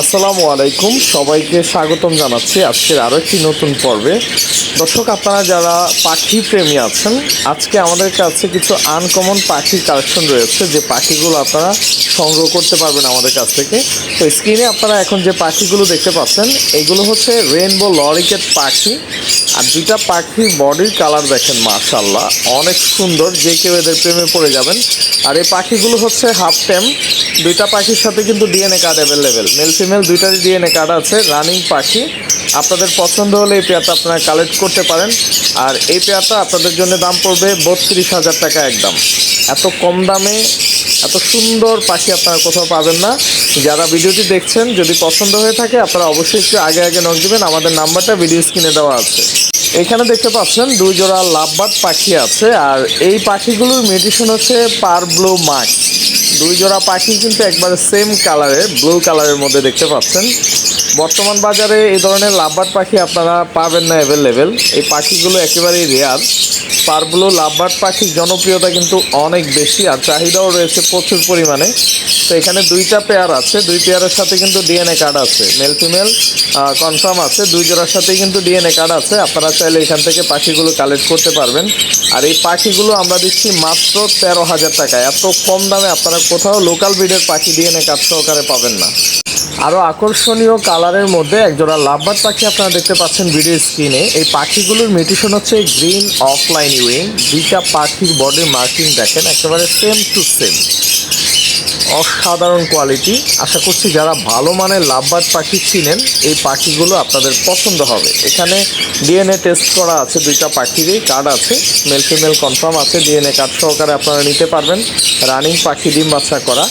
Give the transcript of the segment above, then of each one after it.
আসসালামু আলাইকুম। সবাইকে স্বাগতম জানাচ্ছি আজকের আরও একটি নতুন পর্বে। দর্শক, আপনারা যারা পাখি প্রেমী আছেন, আজকে আমাদের কাছে কিছু আনকমন পাখির কালেকশন রয়েছে, যে পাখিগুলো আপনারা সংগ্রহ করতে পারবেন আমাদের কাছ থেকে। তো স্ক্রিনে আপনারা এখন যে পাখিগুলো দেখতে পাচ্ছেন, এগুলো হচ্ছে রেনবো লরিকেট পাখি। আর দুইটা পাখির বডির কালার দেখেন মাশাল্লাহ অনেক সুন্দর, যে কেউ এদের প্রেমে পড়ে যাবেন। আর এই পাখিগুলো হচ্ছে হাফ টেম দুইটা পাখির সাথে কিন্তু DNA card available male female দুইটারই ডিএনএ কার্ড আছে রানিং পাখি। আপনাদের পছন্দ হলে এই পেয়ারটা আপনারা কালেক্ট করতে পারেন। আর এই পেয়ারটা আপনাদের জন্য দাম পড়বে বত্রিশ হাজার টাকা একদম। এত কম দামে, এত সুন্দর পাখি আপনারা কোথাও পাবেন না। যারা ভিডিওটি দেখছেন, যদি পছন্দ হয়ে থাকে, আপনারা অবশ্যই একটু আগে আগে নক দেবেন। আমাদের নাম্বারটা ভিডিও স্ক্রিনে দেওয়া আছে। এখানে দেখতে পাচ্ছেন, দুই জোড়া লাভবার্ড পাখি আছে। আর এই পাখিগুলোর মেডিসিন হচ্ছে পার ব্লু মার্ক। দুই জোড়া পাখি কিন্তু একবারে সেম কালারের ব্লু কালারের মধ্যে দেখতে পাচ্ছেন। বর্তমান বাজারে এই ধরনের লাভবার্ড পাখি আপনারা পাবেন না অ্যাভেলেবেল এই পাখিগুলো একেবারেই রেয়ার পারগুলো লাভবার্ড পাখির জনপ্রিয়তা কিন্তু অনেক বেশি আর চাহিদাও রয়েছে প্রচুর পরিমাণে। তো এখানে দুইটা পেয়ার আছে। দুই পেয়ারের সাথে কিন্তু ডিএনএ কার্ড আছে। মেল ফিমেল কনফার্ম আছে। দুই জোড়ার সাথেই কিন্তু ডিএনএ কার্ড আছে। আপনারা চাইলে এখান থেকে পাখিগুলো কালেক্ট করতে পারবেন। আর এই পাখিগুলো আমরা দিচ্ছি মাত্র তেরো হাজার টাকা এত কম দামে আপনারা কোথাও লোকাল ব্রিডের পাখি ডিএনএ কার্ড সহকারে পাবেন না। আরও আকর্ষণীয় কালারের মধ্যে একজোড়া লাভবার্ড পাখি আপনারা দেখতে পাচ্ছেন ভিডিও স্ক্রিনে। এই পাখিগুলোর মিউটেশন হচ্ছে গ্রিন অফলাইন উইং। দুইটা পাখির বডির মার্কিং দেখেন, একেবারে সেম টু সেম অসাধারণ কোয়ালিটি আশা করছি যারা ভালো মানের লাভবার্ড পাখি চিনেন, এই পাখিগুলো আপনাদের পছন্দ হবে। এখানে ডিএনএ টেস্ট করা আছে দুইটা পাখিরই কার্ড আছে মেল ফিমেল কনফার্ম আছে ডিএনএ কার্ড সহকারে আপনারা নিতে পারবেন। রানিং পাখি ডিম বাচ্চা করা।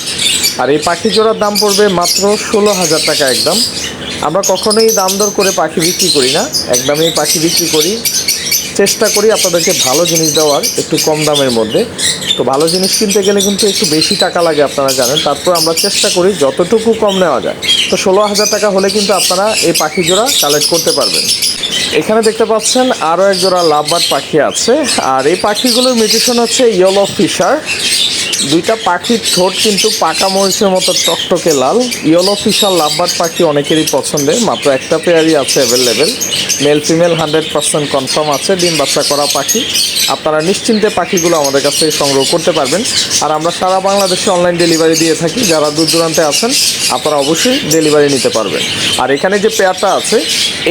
আর এই পাখি জোড়ার দাম পড়বে মাত্র ষোলো হাজার টাকা একদম। আমরা কখনোই দাম দর করে পাখি বিক্রি করি না। একদমই পাখি বিক্রি করি। চেষ্টা করি আপনাদেরকে ভালো জিনিস দেওয়ার একটু কম দামের মধ্যে। তো ভালো জিনিস কিনতে গেলে কিন্তু একটু বেশি টাকা লাগে আপনারা জানেন। তারপর আমরা চেষ্টা করি যতটুকু কম নেওয়া যায়। তো ষোলো হাজার টাকা হলে কিন্তু আপনারা এই পাখি জোড়া কালেক্ট করতে পারবেন। এখানে দেখতে পাচ্ছেন আরও এক জোড়া লাভবার্ড পাখি আছে। আর এই পাখিগুলোর মিউটেশন হচ্ছে ইয়েলো ফিশার দুইটা পাখির ঠোঁট কিন্তু পাকা মরিচের মতো টকটকে লাল। ইয়েলো ফিশাল লাভবার্ড পাখি অনেকেরই পছন্দের, মাত্র একটা পেয়ারই আছে available male female hundred percent confirm আছে, ডিম বাচ্চা করা পাখি। আপনারা নিশ্চিন্তে পাখিগুলো আমাদের কাছ থেকে সংগ্রহ করতে পারবেন। আর আমরা সারা বাংলাদেশে অনলাইন ডেলিভারি দিয়ে থাকি, যারা দূর দূরান্তে আছেন, আপনারা অবশ্যই ডেলিভারি নিতে পারবেন। আর এখানে যে পেয়ারটা আছে,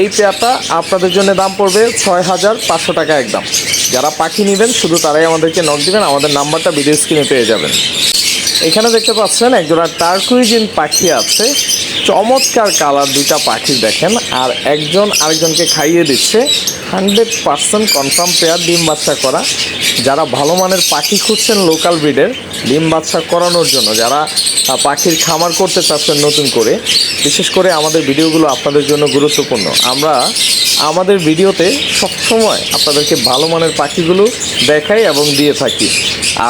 এই পেয়ারটা আপনাদের জন্য দাম পড়বে ছয় হাজার পাঁচশো টাকা একদম। যারা পাখি নেবেন, শুধু তারাই আমাদেরকে নক দেবেন, আমাদের নাম্বারটা ভিডিও স্ক্রিনে পেয়ে যাবেন। এখানে দেখতে পাচ্ছেন, একজোড়া টার্কুইজিন পাখি আছে। চমৎকার কালার দুইটা পাখি দেখেন, আর একজন আরেকজনকে খাইয়ে দিচ্ছে। হান্ড্রেড পার্সেন্ট কনফার্ম পেয়ার ডিম বাচ্চা করা। যারা ভালো মানের পাখি খুঁজছেন লোকাল ব্রিডের ডিম বাচ্চা করানোর জন্য, যারা পাখির খামার করতে চাচ্ছেন নতুন করে, বিশেষ করে আমাদের ভিডিওগুলো আপনাদের জন্য গুরুত্বপূর্ণ। আমরা আমাদের ভিডিওতে সবসময় আপনাদেরকে ভালো মানের পাখিগুলো দেখাই এবং দিয়ে থাকি।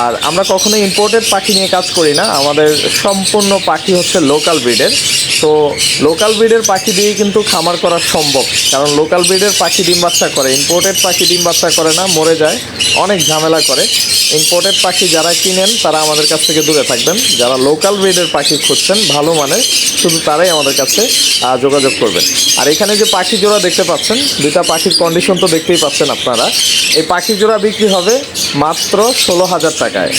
আর আমরা কখনোই ইম্পোর্টেড পাখি নিয়ে কাজ করি না, আমাদের সম্পূর্ণ পাখি হচ্ছে লোকাল ব্রিডের তো লোকাল ব্রিডের পাখি দিয়ে কিন্তু খামার করা সম্ভব, কারণ লোকাল ব্রিডের পাখি ডিম বাচ্চা করে ইম্পোর্টেড পাখি ডিম বাচ্চা করে না, মরে যায়, অনেক ঝামেলা করে। ইম্পোর্টেড পাখি যারা কিনেন, তারা আমাদের কাছ থেকে দূরে থাকবেন। যারা লোকাল ব্রিডের পাখি খুঁজছেন, ভালো মানের, শুধু তারাই আমাদের কাছে যোগাযোগ করবেন। আর এখানে যে পাখি জোড়া দেখতে পাচ্ছেন, দুইটা পাখির কন্ডিশন তো দেখতেই পাচ্ছেন আপনারা। এই পাখি জোড়া বিক্রি হবে মাত্র ষোলো হাজার টাকায়।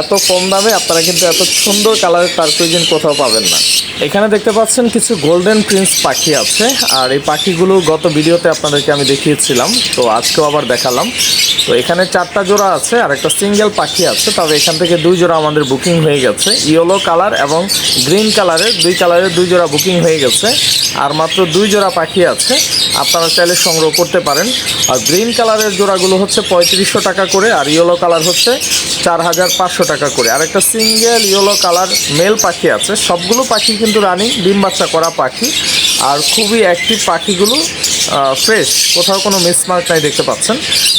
এত কম দামে আপনারা কিন্তু এত সুন্দর কালারের টার্কুইজিন কোথাও পাবেন না। এখানে দেখতে পাচ্ছেন কিছু গোল্ডেন প্রিন্স পাখি আছে। আর এই পাখিগুলো গত ভিডিওতে আপনাদেরকে আমি দেখিয়েছিলাম। তো আজকেও আবার দেখালাম। তো এখানে চারটা জোড়া আছে, আর একটা সিঙ্গেল পাখি আছে, তবে এখান থেকে দুই জোড়া আমাদের বুকিং হয়ে গেছে। ইয়েলো কালার এবং গ্রিন কালারের দুই কালারের দুই জোড়া বুকিং হয়ে গেছে। আর মাত্র দুই জোড়া পাখি আছে, আপনারা চাইলে সংগ্রহ করতে পারেন। আর গ্রিন কালারের জোড়াগুলো হচ্ছে পঁয়ত্রিশশো টাকা করে, আর ইয়েলো কালার হচ্ছে চার হাজার পাঁচশো টাকা করে। আর একটা সিঙ্গেল ইয়েলো কালার মেল পাখি আছে, সবগুলো পাখি কিন্তু রানিং ডিম বাচ্চা করা পাখি। আর খুবই অ্যাক্টিভ পাখিগুলো ফ্রেশ কোথাও কোনো মিসমার্ক নাই দেখতে পাচ্ছেন।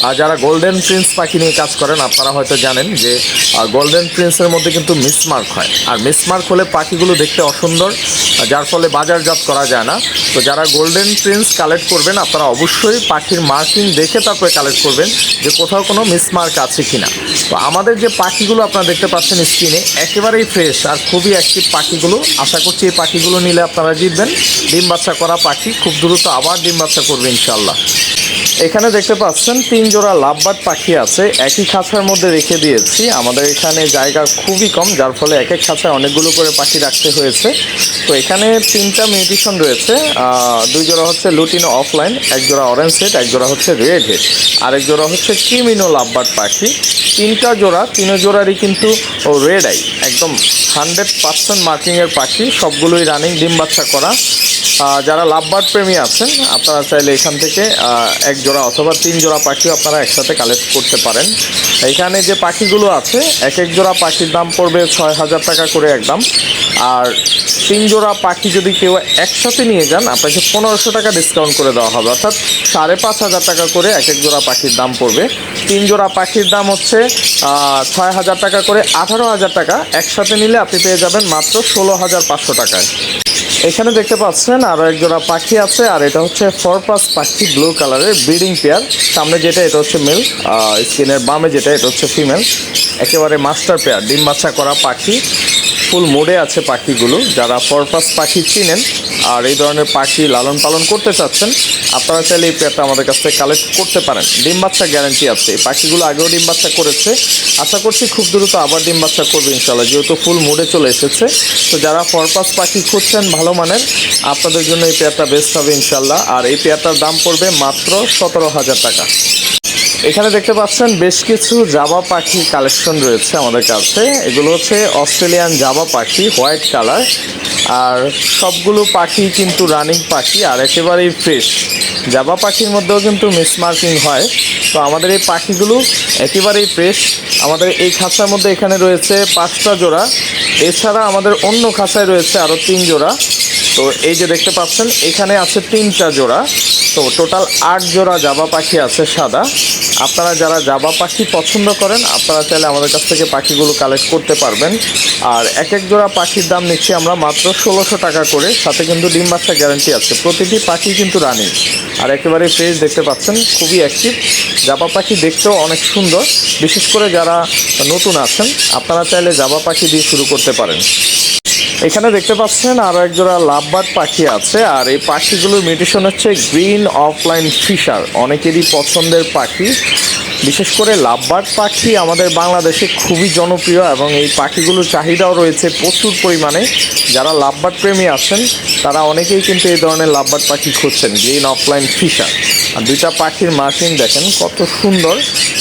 আর যারা গোল্ডেন প্রিন্স পাখি নিয়ে কাজ করেন, আপনারা হয়তো জানেন যে গোল্ডেন প্রিন্সের মধ্যে কিন্তু মিসমার্ক হয়। আর মিসমার্ক হলে পাখিগুলো দেখতে অসুন্দর যার ফলে বাজারজাত করা যায় না। তো যারা গোল্ডেন প্রিন্স কালেক্ট করবেন, আপনারা অবশ্যই পাখির মার্কিং দেখে তারপরে কালেক্ট করবেন যে কোথাও কোনো মিসমার্ক আছে কি না তো আমাদের যে পাখিগুলো আপনারা দেখতে পাচ্ছেন স্ক্রিনে একেবারেই ফ্রেশ আর খুবই অ্যাক্টিভ পাখিগুলো। আশা করছি এই পাখিগুলো নিলে আপনারা জিতবেন। ডিম বাচ্চা করা পাখি খুব দ্রুত আবার ডিম বাচ্চা করবে ইনশাল্লাহ এখানে দেখতে পাচ্ছেন, তিন জোড়া লাভবার্ড পাখি আছে। একই খাঁচার মধ্যে রেখে দিয়েছি। আমাদের এখানে জায়গা খুবই কম, যার ফলে এক এক খাঁচায় অনেকগুলো করে পাখি রাখতে হয়েছে। তো এখানে তিনটা মিউটিশন রয়েছে। দুই জোড়া হচ্ছে লুটিনো অফলাইন, এক জোড়া অরেঞ্জ হেড, এক জোড়া হচ্ছে রেড হেড। আরেক জোড়া হচ্ছে ক্রিমিনো লাভবার্ড পাখি। তিনটা জোড়া, তিন জোড়ারই কিন্তু রেড আই, একদম হান্ড্রেড পার্সেন্ট মার্কিংয়ের পাখি। সবগুলোই রানিং ডিম বাচ্চা করা। যারা লাভবার্ড প্রেমী আছেন, আপনারা চাইলে এখান থেকে এক জোড়া অথবা তিন জোড়া পাখিও আপনারা একসাথে কালেক্ট করতে পারেন। এখানে যে পাখিগুলো আছে, এক এক জোড়া পাখির দাম পড়বে ছয় হাজার টাকা করে একদম। আর তিন জোড়া পাখি যদি কেউ একসাথে নিয়ে যান, আপনাকে পনেরোশো টাকা ডিসকাউন্ট করে দেওয়া হবে। অর্থাৎ সাড়ে পাঁচ হাজার টাকা করে এক এক জোড়া পাখির দাম পড়বে। তিন জোড়া পাখির দাম হচ্ছে ছয় হাজার টাকা করে আঠারো হাজার টাকা। একসাথে নিলে আপনি পেয়ে যাবেন মাত্র ষোলো হাজার পাঁচশো টাকায়। এখানে দেখতে পাচ্ছেন আরও একজোড়া পাখি আছে, আর এটা হচ্ছে ফরপাস পাখি ব্লু কালারের ব্রিডিং পেয়ার সামনে যেটা, এটা হচ্ছে মেল স্কিনের বামে যেটা, এটা হচ্ছে ফিমেল একেবারে মাস্টার পেয়ার ডিম বাচ্চা করা পাখি। ফুল মোডে আছে পাখিগুলো, যারা ফরপাস পাখি চিনেন আর এই ধরনের পাখি লালন পালন করতে চাচ্ছেন, আপনারা চাইলে এই পেয়ারটা আমাদের কাছ থেকে কালেক্ট করতে পারেন। ডিম বাচ্চা গ্যারান্টি আছে। এই পাখিগুলো আগেও ডিম বাচ্চা করেছে। আশা করছি খুব দ্রুত আবার ডিম বাচ্চা করবে ইনশাল্লাহ যেহেতু ফুল মোডে চলে এসেছে। তো যারা ফরপাস পাখি খুঁজছেন ভালো মানের, আপনাদের জন্য এই পেয়ারটা বেস্ট হবে ইনশাল্লাহ আর এই পেয়ারটার দাম পড়বে মাত্র সতেরো হাজার টাকা। এখানে দেখতে পাচ্ছেন বেশ কিছু জাবা পাখি কালেকশন রয়েছে আমাদের কাছে। এগুলো হচ্ছে অস্ট্রেলিয়ান জাবা পাখি হোয়াইট কালার আর সবগুলো পাখি কিন্তু রানিং পাখি, আর একেবারেই ফ্রেশ জাবা পাখির মধ্যেও কিন্তু মিসমার্কিং হয়। তো আমাদের এই পাখিগুলো একেবারেই ফ্রেশ আমাদের এই খাঁচার মধ্যে এখানে রয়েছে পাঁচটা জোড়া। এছাড়া আমাদের অন্য খাঁচায় রয়েছে আরও তিন জোড়া। তো এই যে দেখতে পাচ্ছেন, এখানে আছে তিনটা জোড়া। তো টোটাল আট জোড়া জাবা পাখি আছে সাদা। আপনারা যারা জাবা পাখি পছন্দ করেন, আপনারা চাইলে আমাদের কাছ থেকে পাখিগুলো কালেক্ট করতে পারবেন। আর এক এক জোড়া পাখির দাম নিচ্ছি আমরা মাত্র ষোলোশো টাকা করে, সাথে কিন্তু ডিম বাচ্চা গ্যারান্টি আছে। প্রতিটি পাখি কিন্তু রানিং আর একেবারে ফ্রেশ দেখতে পাচ্ছেন, খুবই অ্যাক্টিভ জাবা পাখি দেখতেও অনেক সুন্দর। বিশেষ করে যারা নতুন আছেন, আপনারা চাইলে জাবা পাখি দিয়ে শুরু করতে পারেন। এখানে দেখতে পাচ্ছেন আরও একজোড়া লাভবার্ড পাখি আছে, আর এই পাখিগুলোর মিউটেশন হচ্ছে গ্রিন অফলাইন ফিশার। অনেকেরই পছন্দের পাখি। বিশেষ করে লাভবার্ড পাখি আমাদের বাংলাদেশে খুবই জনপ্রিয় এবং এই পাখিগুলোর চাহিদাও রয়েছে প্রচুর পরিমাণে। যারা লাভবার্ড প্রেমী আছেন, তারা অনেকেই কিন্তু এই ধরনের লাভবার্ড পাখি খুঁজছেন গ্রিন অফলাইন ফিশার। আর দুইটা পাখির মার্কিং দেখেন, কত সুন্দর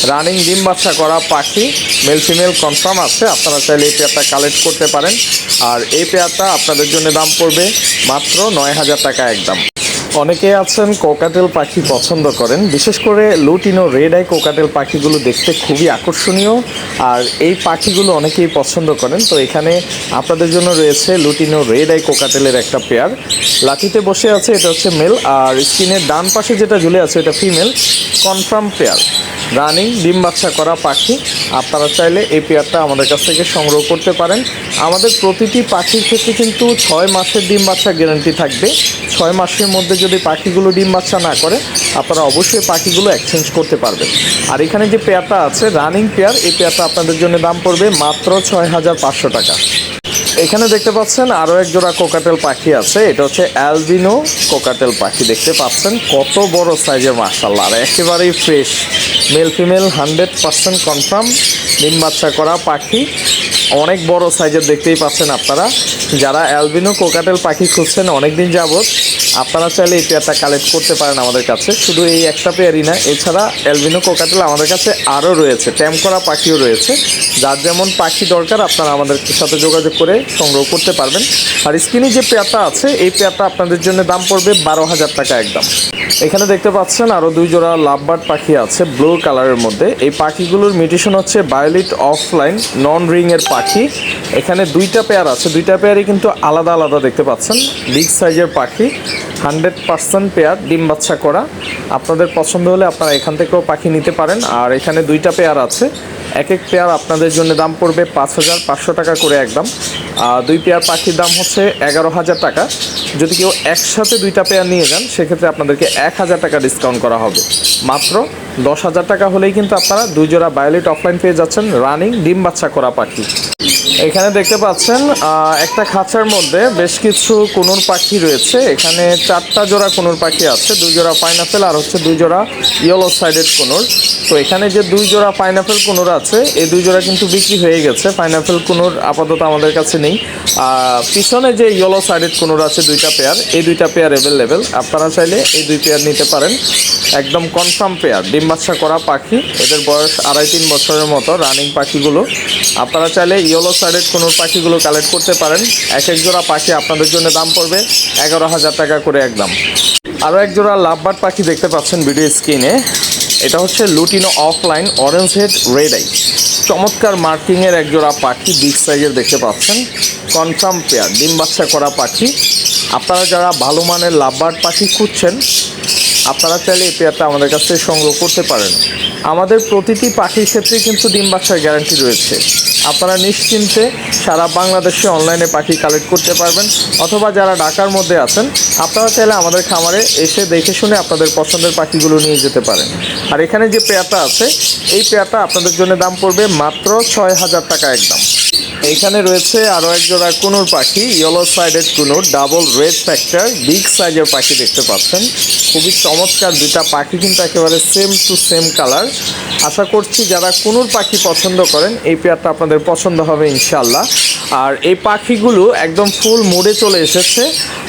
রানিং ডিম বাচ্চা করা পাখি। মেল ফিমেল কনফার্ম আছে, আপনারা চাইলে এই পেয়ারটা কালেক্ট করতে পারেন। আর এই পেয়ারটা আপনাদের জন্য দাম পড়বে মাত্র নয় হাজার টাকা একদম। অনেকে আছেন কোকাটেল পাখি পছন্দ করেন। বিশেষ করে লুটিনো রেড আই কোকাটেল পাখিগুলো দেখতে খুবই আকর্ষণীয়। আর এই পাখিগুলো অনেকেই পছন্দ করেন। তো এখানে আপনাদের জন্য রয়েছে লুটিনো রেড আই কোকাটেলের একটা পেয়ার। লাঠিতে বসে আছে, এটা হচ্ছে মেল। আর স্ক্রিনের ডান পাশে যেটা ঝুলে আছে, এটা ফিমেল। Confirm pair. রানিং ডিম বাচ্চা করা পাখি। আপনারা চাইলে এই পেয়ারটা আমাদের কাছ থেকে সংগ্রহ করতে পারেন। আমাদের প্রতিটি পাখির ক্ষেত্রে কিন্তু ছয় মাসের ডিম বাচ্চা গ্যারান্টি থাকবে। ছয় মাসের মধ্যে যদি পাখিগুলো ডিম বাচ্চা না করে, আপনারা অবশ্যই পাখিগুলো এক্সচেঞ্জ করতে পারবেন। আর এখানে যে পেয়ারটা আছে রানিং পেয়ার, এই পেয়ারটা আপনাদের জন্য দাম পড়বে মাত্র ছয় হাজার পাঁচশো টাকা। এখানে দেখতে পাচ্ছেন আরও এক জোড়া কোকাটেল পাখি আছে, এটা হচ্ছে অ্যালবিনো কোকাটেল পাখি, দেখতে পাচ্ছেন কত বড় সাইজের মার্শাল্লাহ আর একেবারেই fresh male female hundred percent confirm ডিম বাচ্চা করা পাখি। অনেক বড় সাইজের দেখতেই পাচ্ছেন আপনারা। যারা অ্যালবিনো কোকাটেল পাখি খুঁজছেন, অনেকদিন যাবত আপনারা চাইলে এই পেয়ারটা কালেক্ট করতে পারেন আমাদের কাছে। শুধু এই একটা পেয়ারই না, এছাড়া অ্যালবিনো কোকাটেল আমাদের কাছে আরও রয়েছে ট্যাম করা পাখিও রয়েছে। যার যেমন পাখি দরকার, আপনারা আমাদের সাথে যোগাযোগ করে সংগ্রহ করতে পারবেন। আর স্ক্রিনে যে পেয়ারটা আছে, এই পেয়ারটা আপনাদের জন্য দাম পড়বে বারো হাজার টাকা একদম। এখানে দেখতে পাচ্ছেন আরও দুই জোড়া লাভবার্ড পাখি আছে ব্লু কালারের মধ্যে। এই পাখিগুলোর মিউটেশন হচ্ছে বায়োলিট অফলাইন নন রিংয়ের পাখি। এখানে দুইটা পেয়ার আছে, দুইটা পেয়ারই কিন্তু আলাদা আলাদা দেখতে পাচ্ছেন বিগ সাইজের পাখি। হান্ড্রেড পার্সেন্ট পেয়ার ডিম বাচ্চা করা। আপনাদের পছন্দ হলে আপনারা এখান থেকেও পাখি নিতে পারেন। আর এখানে দুইটা পেয়ার আছে। এক এক পেয়ার আপনাদের জন্য দাম পড়বে পাঁচ হাজার পাঁচশো টাকা করে একদম। আর দুই পেয়ার পাখির দাম হচ্ছে এগারো হাজার টাকা। যদি কেউ একসাথে দুইটা পেয়ার নিয়ে যান, সেক্ষেত্রে আপনাদেরকে এক হাজার টাকা ডিসকাউন্ট করা হবে। মাত্র দশ হাজার টাকা হলেই কিন্তু আপনারা দুই জোড়া বায়োলেট অফলাইন পেয়ে যাচ্ছেন রানিং ডিম বাচ্চা করা পাখি। এখানে দেখতে পাচ্ছেন একটা খাঁচার মধ্যে বেশ কিছু কুনুর পাখি রয়েছে। এখানে চারটা জোড়া কুনুর পাখি আছে, দুই জোড়া পাইনাপেল আর হচ্ছে দুই জোড়া ইয়েলো সাইডেড কুনুর। তো এখানে যে দুই জোড়া পাইনাপেল কুনুর আছে, এই দুই জোড়া কিন্তু বিক্রি হয়ে গেছে। পাইনাপেল কুনুর আপাতত আমাদের কাছে নেই। পিছনে যে ইয়েলো সাইডেড কুনুর আছে দুইটা পেয়ার এই দুইটা পেয়ার অ্যাভেলেবেল আপনারা চাইলে এই দুই পেয়ার নিতে পারেন। একদম কনফার্ম পেয়ার ডিম বাচ্চা করা পাখি। এদের বয়স আড়াই তিন বছরের মতো রানিং পাখিগুলো। আপনারা চাইলে ইয়েলো সাইডেড কোনো পাখিগুলো কালেক্ট করতে পারেন। এক এক জোড়া পাখি আপনাদের জন্য দাম পড়বে এগারো হাজার টাকা করে একদম। আরও এক জোড়া লাভবার্ড পাখি দেখতে পাচ্ছেন ভিডিও স্ক্রিনে এটা হচ্ছে lutino opaline orange head red eye চমৎকার মার্কিংয়ের এক জোড়া পাখি বিগ সাইজের দেখতে পাচ্ছেন। কনফার্ম পেয়ার ডিম বাচ্চা করা পাখি। আপনারা যারা ভালো মানের লাভবার্ড পাখি খুঁজছেন, আপনারা চাইলে এই পেয়ারটা আমাদের কাছ থেকে সংগ্রহ করতে পারেন। আমাদের প্রতিটি পাখির ক্ষেত্রে কিন্তু ডিম বাচ্চার গ্যারান্টি রয়েছে। আপনারা নিশ্চিন্তে সারা বাংলাদেশে অনলাইনে পাখি কালেক্ট করতে পারবেন। অথবা যারা ঢাকার মধ্যে আছেন, আপনারা চাইলে আমাদের খামারে এসে দেখে শুনে আপনাদের পছন্দের পাখিগুলো নিয়ে যেতে পারেন। আর এখানে যে পেয়াটা আছে, এই পেয়াটা আপনাদের জন্য দাম পড়বে মাত্র ছয় হাজার টাকা একদম। এইখানে রয়েছে আরও এক জোড়া কুনুর পাখি yellow sided conure double red factor big সাইজের পাখি দেখতে পাচ্ছেন। খুবই চমৎকার দুইটা পাখি কিন্তু একেবারে সেম টু সেম কালার আশা করছি যারা কুনুর পাখি পছন্দ করেন, এই পেয়ারটা আপনাদের পছন্দ হবে ইনশাল্লাহ আর এই পাখিগুলো একদম ফুল মোডে চলে এসেছে।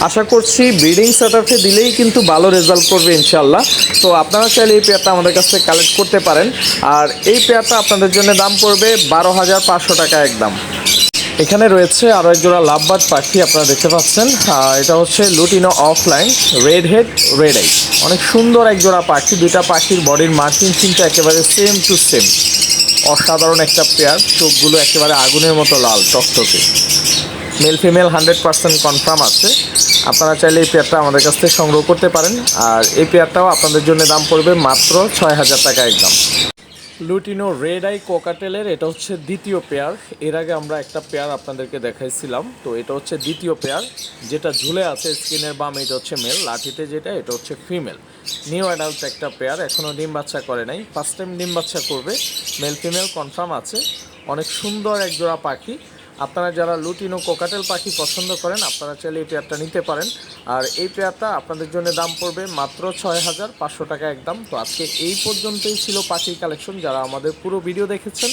আশা করছি ব্রিডিং সেটআপে দিলেই কিন্তু ভালো রেজাল্ট করবে ইনশাল্লাহ তো আপনারা চাইলে এই পেয়ারটা আমাদের কাছ থেকে কালেক্ট করতে পারেন। আর এই পেয়ারটা আপনাদের জন্য দাম পড়বে বারো হাজার পাঁচশো টাকা একদম। এখানে রয়েছে আরও এক জোড়া লাভবার্ড পাখি আপনারা দেখতে পাচ্ছেন। এটা হচ্ছে lutino opaline red head red eye. অনেক সুন্দর এক জোড়া পাখি, দুইটা পাখির বডির মার্কিং কিন্তু একেবারে সেম টু সেম অসাধারণ একটা পেয়ার চোখগুলো একেবারে আগুনের মতো লাল, টকটকে। Male female hundred percent confirm আছে। আপনারা চাইলে এই পেয়ারটা আমাদের কাছ থেকে সংগ্রহ করতে পারেন। আর এই পেয়ারটাও আপনাদের জন্য দাম পড়বে মাত্র ছয় হাজার টাকা একদম। লুটিনো রেড আই কোকাটেলের, এটা হচ্ছে দ্বিতীয় পেয়ার। এর আগে আমরা একটা পেয়ার আপনাদেরকে দেখাইছিলাম। তো এটা হচ্ছে দ্বিতীয় পেয়ার, যেটা ঝুলে আছে স্কিনের বাম, এটা হচ্ছে মেল। লাঠিতে যেটা, এটা হচ্ছে ফিমেল। নিউ অ্যাডাল্ট একটা পেয়ার এখনও ডিম বাচ্চা করে নাই। ফার্স্ট টাইম ডিম বাচ্চা করবে। মেল ফিমেল কনফার্ম আছে। অনেক সুন্দর একজোড়া পাখি। আপনারা যারা লুটিনো কোকাটেল পাখি পছন্দ করেন, আপনারা চাইলে এই পেয়ারটা নিতে পারেন। আর এই পেয়ারটা আপনাদের জন্য দাম পড়বে মাত্র ছয় হাজার পাঁচশো টাকা একদম। তো আজকে এই পর্যন্তই ছিল পাখির কালেকশন। যারা আমাদের পুরো ভিডিও দেখেছেন,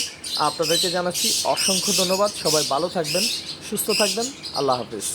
আপনাদেরকে জানাচ্ছি অসংখ্য ধন্যবাদ। সবাই ভালো থাকবেন, সুস্থ থাকবেন। আল্লাহ হাফিজ।